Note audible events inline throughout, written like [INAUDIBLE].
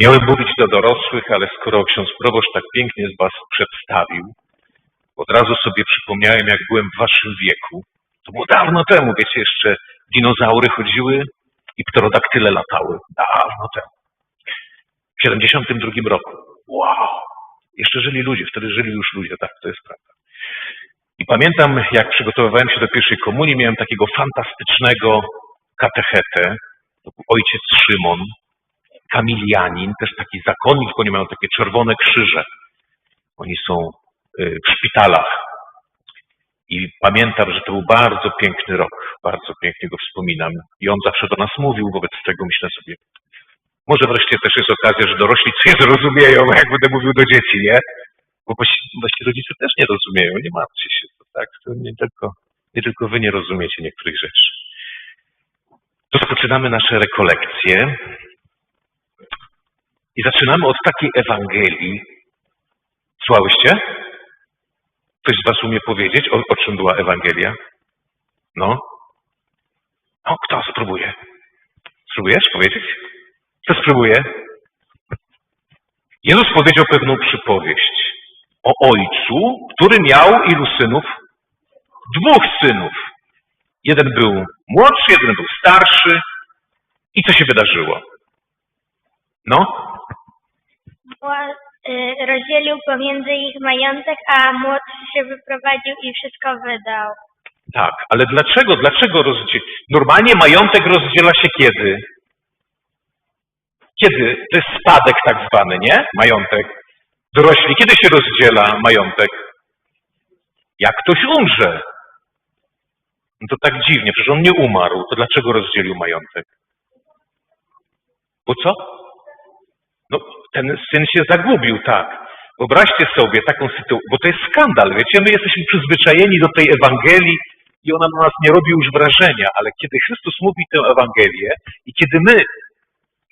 Miałem mówić do dorosłych, ale skoro ksiądz proboszcz tak pięknie z was przedstawił, od razu sobie przypomniałem, jak byłem w waszym wieku. To było dawno temu, wiecie, jeszcze dinozaury chodziły i pterodaktyle latały. Dawno temu. W 72 roku. Wow! Jeszcze żyli ludzie, wtedy żyli już ludzie, tak, to jest prawda. I pamiętam, jak przygotowywałem się do pierwszej komunii, miałem takiego fantastycznego katechetę, to był ojciec Szymon, kamilianin, też taki zakonnik, oni mają takie czerwone krzyże. Oni są y, w szpitalach. I pamiętam, że to był bardzo piękny rok, bardzo pięknie go wspominam. I on zawsze do nas mówił, wobec tego myślę sobie, może wreszcie też jest okazja, że dorośli coś [LAUGHS] zrozumieją, jak będę mówił do dzieci, nie? Bo właściwie rodzice też nie rozumieją, nie martwcie się, to tak, to nie tylko, nie tylko wy nie rozumiecie niektórych rzeczy. Rozpoczynamy nasze rekolekcje i zaczynamy od takiej Ewangelii. Słuchałyście? Ktoś z was umie powiedzieć, o, o czym była Ewangelia? No? No, kto spróbuje? Spróbujesz powiedzieć? Kto spróbuje? Jezus powiedział pewną przypowieść o ojcu, który miał ilu synów? Dwóch synów. Jeden był młodszy, jeden był starszy. I co się wydarzyło? No? Y, Rozdzielił pomiędzy ich majątek, a młodszy się wyprowadził i wszystko wydał. Tak, ale dlaczego? Dlaczego rozdziel... Normalnie majątek rozdziela się kiedy? Kiedy? To jest spadek tak zwany, nie? Majątek. Dorośli, kiedy się rozdziela majątek? Jak ktoś umrze. No to tak dziwnie, przecież on nie umarł. To dlaczego rozdzielił majątek? Bo co? Ten syn się zagubił, tak. Wyobraźcie sobie taką sytuację, bo to jest skandal, wiecie, my jesteśmy przyzwyczajeni do tej Ewangelii i ona na nas nie robi już wrażenia, ale kiedy Chrystus mówi tę Ewangelię i kiedy my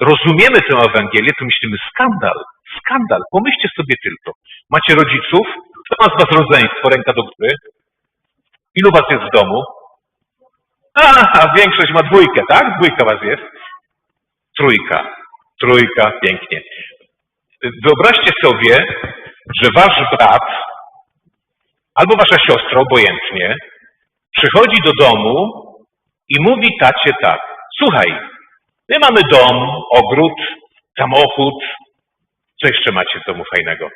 rozumiemy tę Ewangelię, to myślimy skandal, skandal, pomyślcie sobie tylko. Macie rodziców, kto ma z was rodzeństwo, ręka do góry? Ilu was jest w domu? A, większość ma dwójkę, tak? Dwójka was jest? Trójka. Trójka, pięknie. Wyobraźcie sobie, że wasz brat albo wasza siostra, obojętnie, przychodzi do domu i mówi tacie tak. Słuchaj, my mamy dom, ogród, samochód. Co jeszcze macie w domu fajnego?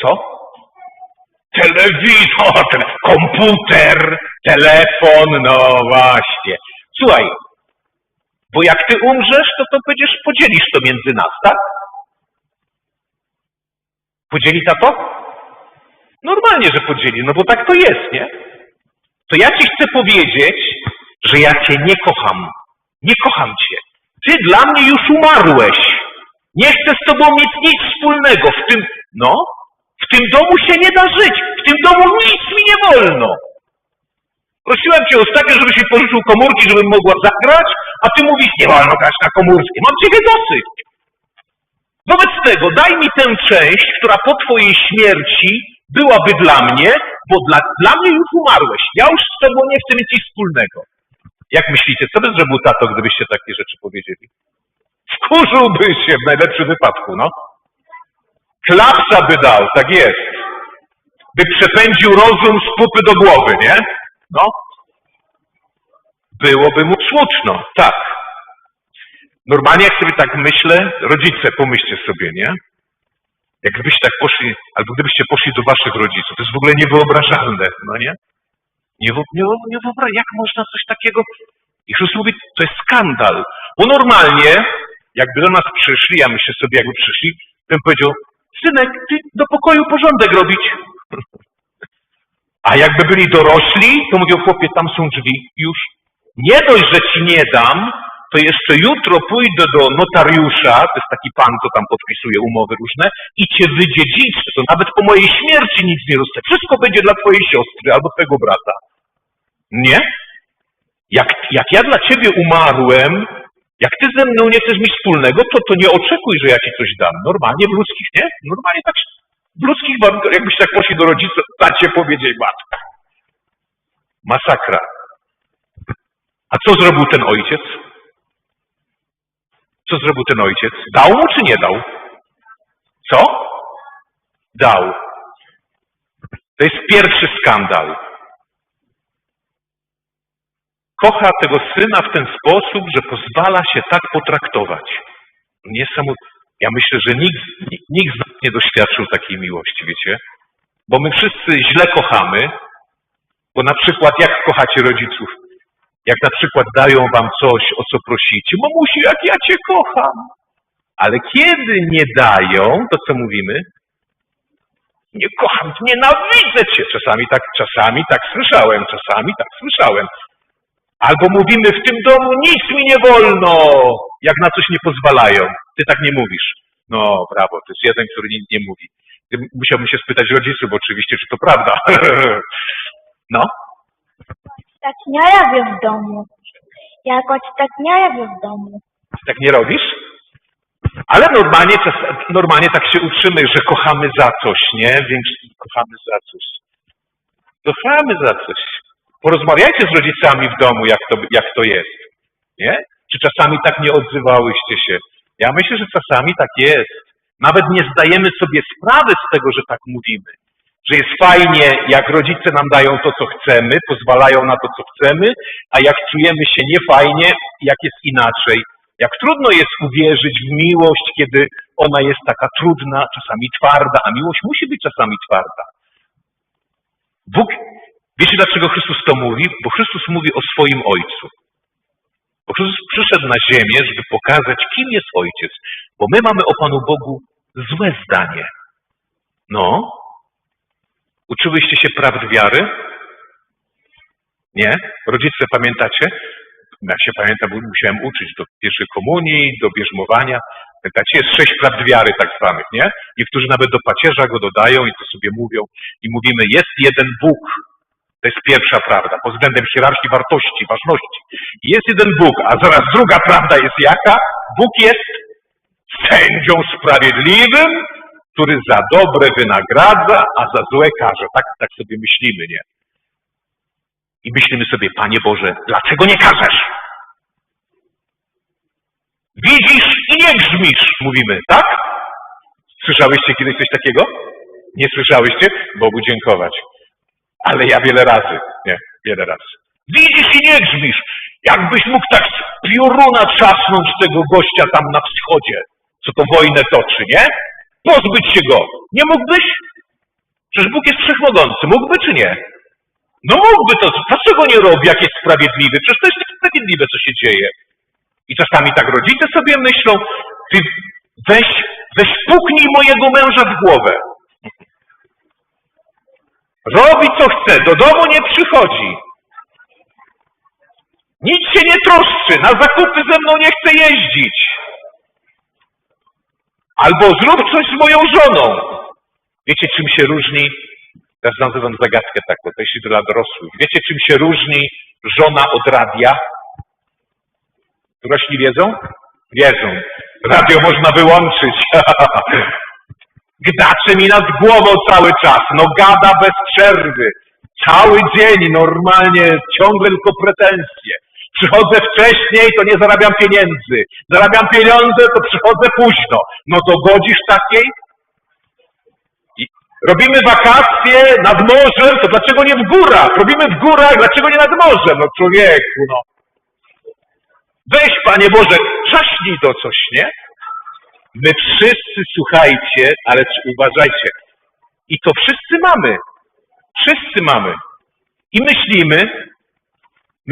Co? Telewizor, tele- komputer, telefon, no właśnie. Słuchaj, bo jak ty umrzesz, to to będziesz, podzielisz to między nas, tak? Podzieli tato? Normalnie, że podzieli, no bo tak to jest, nie? To ja ci chcę powiedzieć, że ja cię nie kocham. Nie kocham cię. Ty dla mnie już umarłeś. Nie chcę z tobą mieć nic wspólnego. W tym, no, w tym domu się nie da żyć. W tym domu nic mi nie wolno. Prosiłem cię ostatnio, żebyś mi pożyczył komórki, żebym mogła zagrać, a ty mówisz, nie wolno grać na komórce. Mam ciebie dosyć. Wobec tego daj mi tę część, która po twojej śmierci byłaby dla mnie, bo dla, dla mnie już umarłeś. Ja już z tobą nie chcę mieć nic wspólnego. Jak myślicie, co by zrobił tato, gdybyście takie rzeczy powiedzieli? Wkurzyłby się w najlepszym wypadku, no. Klapsa by dał, tak jest. By przepędził rozum z pupy do głowy, nie? No. Byłoby mu smutno, tak. Normalnie jak sobie tak myślę, rodzice, pomyślcie sobie, nie? Jakbyście tak poszli, albo gdybyście poszli do waszych rodziców, to jest w ogóle niewyobrażalne, no nie? Nie, nie, nie jak można coś takiego... Chrystus mówi, to jest skandal. Bo normalnie, jakby do nas przyszli, ja myślę sobie, jakby przyszli, bym powiedział, synek, ty do pokoju porządek robić. A jakby byli dorośli, to mówią, chłopie, tam są drzwi, już. Nie dość, że ci nie dam, to jeszcze jutro pójdę do notariusza, to jest taki pan, co tam podpisuje umowy różne, i cię wydziedziczę, to nawet po mojej śmierci nic nie dostanę. Wszystko będzie dla twojej siostry albo twojego brata. Nie? Jak, jak ja dla ciebie umarłem, jak ty ze mną nie chcesz mieć wspólnego, to, to nie oczekuj, że ja ci coś dam. Normalnie w ludzkich, nie? Normalnie tak, w ludzkich warunkach, jakbyś tak poszli do rodziców, tacie powiedzieć, matka. Masakra. A co zrobił ten ojciec? Co zrobił ten ojciec? Dał mu czy nie dał? Co? Dał. To jest pierwszy skandal. Kocha tego syna w ten sposób, że pozwala się tak potraktować. Niesamowite. Ja myślę, że nikt, nikt z nas nie doświadczył takiej miłości, wiecie? Bo my wszyscy źle kochamy, bo na przykład jak kochacie rodziców? Jak na przykład dają wam coś, o co prosicie. Mamusiu, jak ja cię kocham. Ale kiedy nie dają, to co mówimy? Nie kocham, nienawidzę cię. Czasami tak, czasami tak słyszałem, czasami tak słyszałem. Albo mówimy w tym domu, nic mi nie wolno, jak na coś nie pozwalają. Ty tak nie mówisz. No, brawo, to jest jeden, który nie, nie mówi. Musiałbym się spytać rodziców oczywiście, czy to prawda. [LAUGHS] No, Tak nie robię w domu. Jakoś tak nie robię w domu. tak nie robisz? Ale normalnie, normalnie tak się uczymy, że kochamy za coś, nie? Większy, kochamy za coś. Kochamy za coś. Porozmawiajcie z rodzicami w domu, jak to, jak to jest. Nie? Czy czasami tak nie odzywałyście się? Ja myślę, że czasami tak jest. Nawet nie zdajemy sobie sprawy z tego, że tak mówimy. Że jest fajnie, jak rodzice nam dają to, co chcemy, pozwalają na to, co chcemy, a jak czujemy się niefajnie, jak jest inaczej. Jak trudno jest uwierzyć w miłość, kiedy ona jest taka trudna, czasami twarda, a miłość musi być czasami twarda. Bóg, wiecie dlaczego Chrystus to mówi? Bo Chrystus mówi o swoim Ojcu. Bo Chrystus przyszedł na ziemię, żeby pokazać, kim jest Ojciec. Bo my mamy o Panu Bogu złe zdanie. No. Uczyłyście się prawd wiary? Nie? Rodzice, pamiętacie? Ja się pamiętam, musiałem uczyć do pierwszej komunii, do bierzmowania. Pamiętacie, jest sześć prawd wiary tak zwanych, nie? Niektórzy nawet do pacierza go dodają i to sobie mówią. I mówimy, jest jeden Bóg. To jest pierwsza prawda, pod względem hierarchii wartości, ważności. Jest jeden Bóg, a zaraz druga prawda jest jaka? Bóg jest sędzią sprawiedliwym, który za dobre wynagradza, a za złe karze. Tak, tak sobie myślimy, nie? I myślimy sobie, Panie Boże, dlaczego nie każesz? Widzisz i nie grzmisz, mówimy, tak? Słyszałyście kiedyś coś takiego? Nie słyszałyście? Bogu dziękować. Ale ja wiele razy, nie, wiele razy. Widzisz i nie grzmisz. Jakbyś mógł tak z pioruna trzasnąć tego gościa tam na wschodzie, co to wojnę toczy, nie? Pozbyć się go. Nie mógłbyś? Przecież Bóg jest wszechmogący. Mógłby czy nie? No mógłby to. Dlaczego nie robi, jak jest sprawiedliwy? Przecież to jest niesprawiedliwe, co się dzieje. I czasami tak rodzice sobie myślą, ty weź, weź puknij mojego męża w głowę. Robi co chce, do domu nie przychodzi. Nic się nie troszczy, na zakupy ze mną nie chce jeździć. Albo zrób coś z moją żoną. Wiecie, czym się różni? Teraz nazywam zagadkę taką, to jest dla dorosłych. Wiecie, czym się różni żona od radia? Dorośli wiedzą? Wiedzą. Radio można wyłączyć. [LAUGHS] Gdacze mi nad głową cały czas. No gada bez przerwy. Cały dzień normalnie, ciągle tylko pretensje. Przychodzę wcześniej, to nie zarabiam pieniędzy. Zarabiam pieniądze, to przychodzę późno. No dogodzisz takiej? I robimy wakacje nad morzem, to dlaczego nie w górach? Robimy w górach, dlaczego nie nad morzem? No człowieku, no. Weź, Panie Boże, trzaśnij to coś, nie? My wszyscy, słuchajcie, ale uważajcie. I to wszyscy mamy. Wszyscy mamy. I myślimy,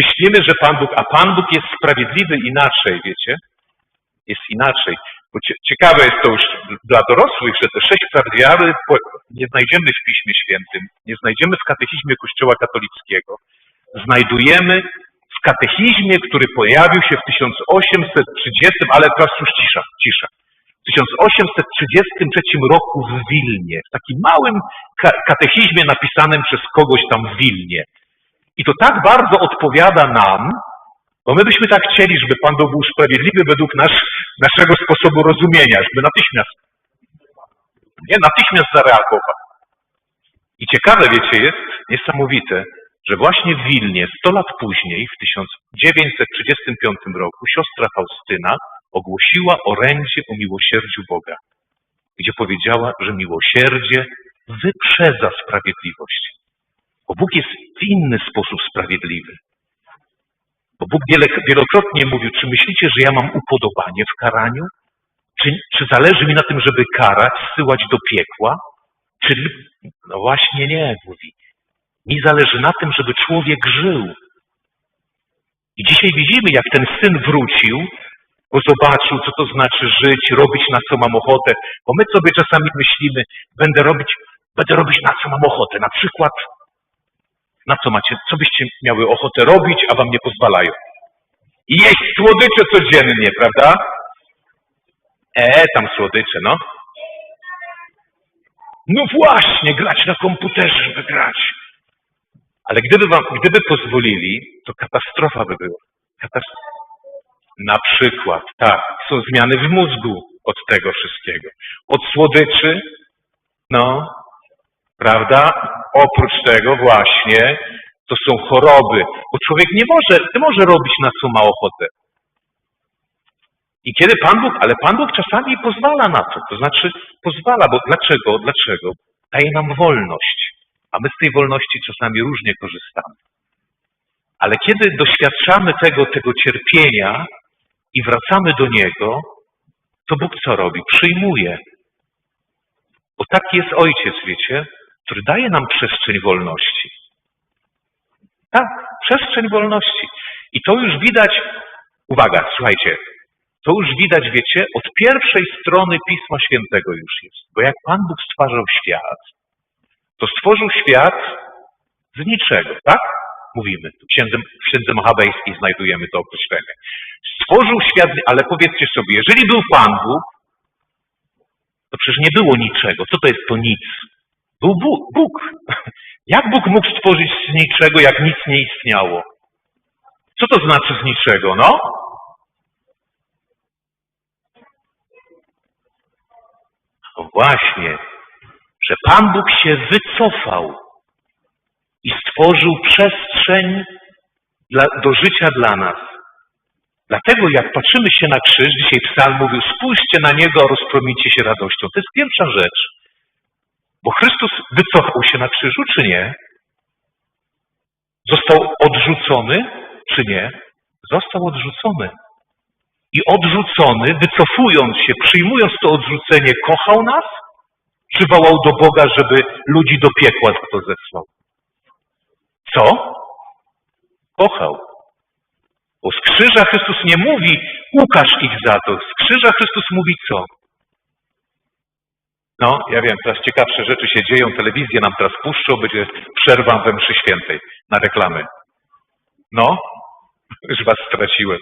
myślimy, że Pan Bóg, a Pan Bóg jest sprawiedliwy inaczej, wiecie? Jest inaczej. Bo cie, ciekawe jest to już dla dorosłych, że te sześć praw wiary nie znajdziemy w Piśmie Świętym, nie znajdziemy w katechizmie Kościoła katolickiego. Znajdujemy w katechizmie, który pojawił się w 1830, ale teraz już cisza, cisza. W 1833 roku w Wilnie, w takim małym ka- katechizmie napisanym przez kogoś tam w Wilnie. I to tak bardzo odpowiada nam, bo my byśmy tak chcieli, żeby Pan Bóg był sprawiedliwy według nasz, naszego sposobu rozumienia, żeby natychmiast, nie, natychmiast zareagował. I ciekawe, wiecie, jest niesamowite, że właśnie w Wilnie 100 lat później, w 1935 roku, siostra Faustyna ogłosiła orędzie o miłosierdziu Boga, gdzie powiedziała, że miłosierdzie wyprzedza sprawiedliwość. Bo Bóg jest w inny sposób sprawiedliwy. Bo Bóg wielokrotnie mówił, czy myślicie, że ja mam upodobanie w karaniu? Czy, czy zależy mi na tym, żeby karać, zsyłać do piekła? Czy, no właśnie nie, mówi. Mi zależy na tym, żeby człowiek żył. I dzisiaj widzimy, jak ten syn wrócił, bo zobaczył, co to znaczy żyć, robić na co mam ochotę. Bo my sobie czasami myślimy, będę robić, będę robić na co mam ochotę. Na przykład, na co macie, co byście miały ochotę robić, a wam nie pozwalają. Jeść słodycze codziennie, prawda? E, tam słodycze, no. No właśnie, grać na komputerze, żeby grać. Ale gdyby wam, gdyby pozwolili, to katastrofa by była. Katastrofa. Na przykład, tak, są zmiany w mózgu od tego wszystkiego. Od słodyczy, no, prawda? Oprócz tego właśnie, to są choroby, bo człowiek nie może, nie może robić na co ma ochotę. I kiedy Pan Bóg, ale Pan Bóg czasami pozwala na to, to znaczy pozwala, bo dlaczego? Dlaczego? Daje nam wolność, a my z tej wolności czasami różnie korzystamy. Ale kiedy doświadczamy tego, tego cierpienia i wracamy do Niego, to Bóg co robi? Przyjmuje. Bo taki jest Ojciec, wiecie, który daje nam przestrzeń wolności. Tak, przestrzeń wolności. I to już widać, uwaga, słuchajcie, to już widać, wiecie, od pierwszej strony Pisma Świętego już jest. Bo jak Pan Bóg stwarzał świat, to stworzył świat z niczego, tak? Mówimy. W księdze, w księdze Machabejskiej znajdujemy to określenie. Stworzył świat, ale powiedzcie sobie, jeżeli był Pan Bóg, to przecież nie było niczego. Co to jest to nic? Był Bóg. [LAUGHS] Jak Bóg mógł stworzyć z niczego, jak nic nie istniało? Co to znaczy z niczego, no? No właśnie, że Pan Bóg się wycofał i stworzył przestrzeń dla, do życia dla nas. Dlatego jak patrzymy się na krzyż, dzisiaj psalm mówił, spójrzcie na Niego, rozpromicie się radością. To jest pierwsza rzecz. Bo Chrystus wycofał się na krzyżu, czy nie? Został odrzucony, czy nie? Został odrzucony. I odrzucony, wycofując się, przyjmując to odrzucenie, kochał nas, czy wołał do Boga, żeby ludzi do piekła to zesłał? Co? Kochał. Bo z krzyża Chrystus nie mówi, ukaż ich za to. Z krzyża Chrystus mówi co? No, ja wiem, teraz ciekawsze rzeczy się dzieją, telewizję nam teraz puszczą, będzie przerwa we mszy świętej na reklamy. No, [LAUGHS] już was straciłem.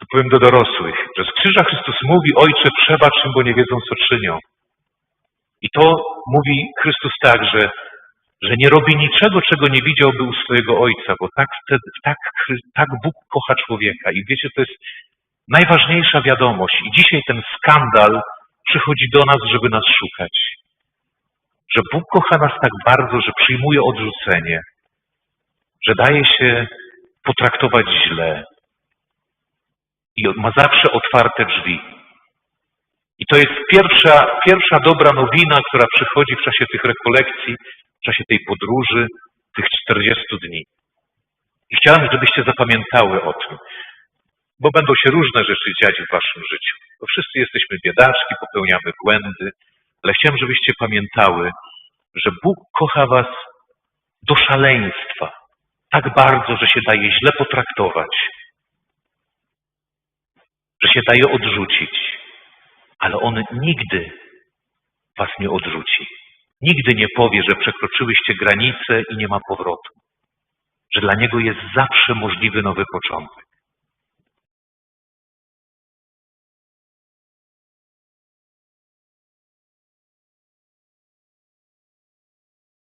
To powiem do dorosłych, że z krzyża Chrystus mówi, Ojcze, przebacz im, bo nie wiedzą, co czynią. I to mówi Chrystus tak, że, że nie robi niczego, czego nie widziałby u swojego Ojca, bo tak, wtedy, tak, tak Bóg kocha człowieka. I wiecie, to jest najważniejsza wiadomość. I dzisiaj ten skandal przychodzi do nas, żeby nas szukać. Że Bóg kocha nas tak bardzo, że przyjmuje odrzucenie, że daje się potraktować źle i ma zawsze otwarte drzwi. I to jest pierwsza, pierwsza dobra nowina, która przychodzi w czasie tych rekolekcji, w czasie tej podróży, tych 40 dni. I chciałem, żebyście zapamiętały o tym, bo będą się różne rzeczy dziać w waszym życiu. Bo wszyscy jesteśmy biedaczki, popełniamy błędy, ale chciałem, żebyście pamiętały, że Bóg kocha was do szaleństwa. Tak bardzo, że się daje źle potraktować, że się daje odrzucić, ale On nigdy was nie odrzuci. Nigdy nie powie, że przekroczyłyście granicę i nie ma powrotu. Że dla Niego jest zawsze możliwy nowy początek.